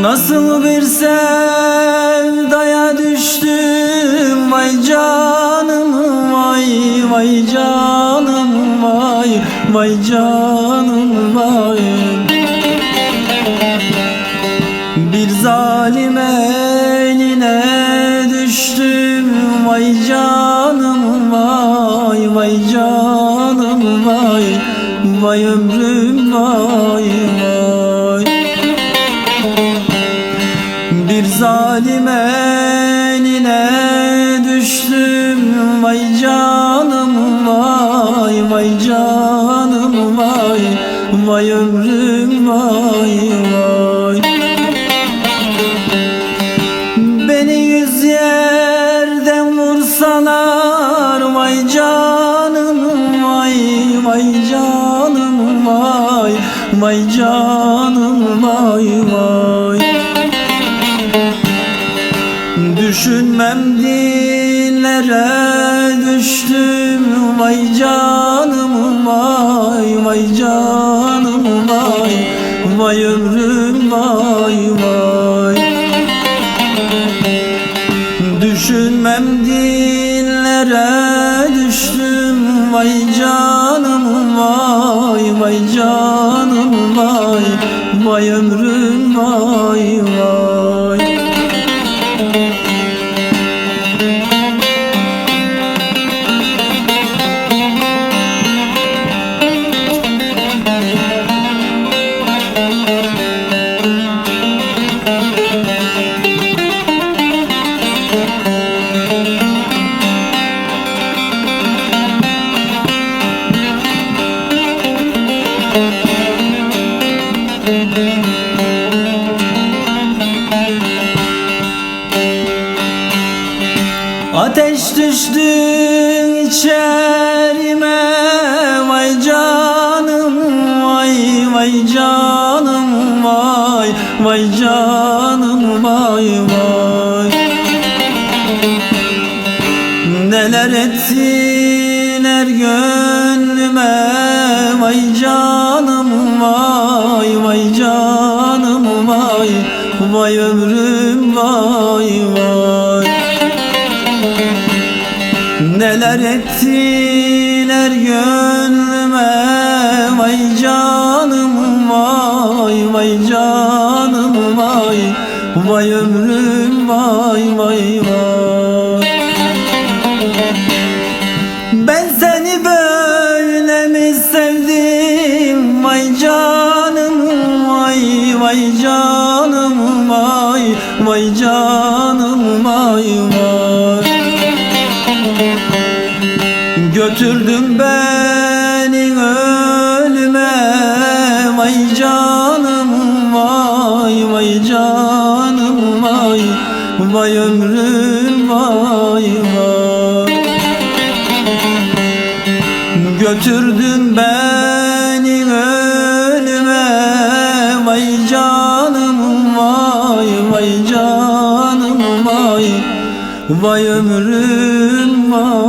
Nasıl bir sevdaya düştüm? Vay canım vay vay canım vay vay canım vay. Vay ömrüm vay vay. Bir zalim eline düştüm. Vay canım vay vay canım vay. Vay ömrüm vay vay vay canım vay vay. Düşünmem dillere düştüm. Vay canım vay vay canım vay. Vay ömrüm vay vay. Düşünmem dillere düştüm. Vay canım vay canım vay Vay ömrüm vay vay Ateş düştü içerime Vay canım vay vay canım vay Vay canım vay vay ettiler gönlüme Vay canım vay vay canım vay Vay ömrüm vay vay vay. Ben seni böyle mi sevdim? Vay canım vay vay canım Götürdün beni ölüme. Vay canım vay vay canım vay. Vay ömrüm vay vay. Götürdün beni ölüme. Vay canım vay vay canım vay. Vay ömrüm vay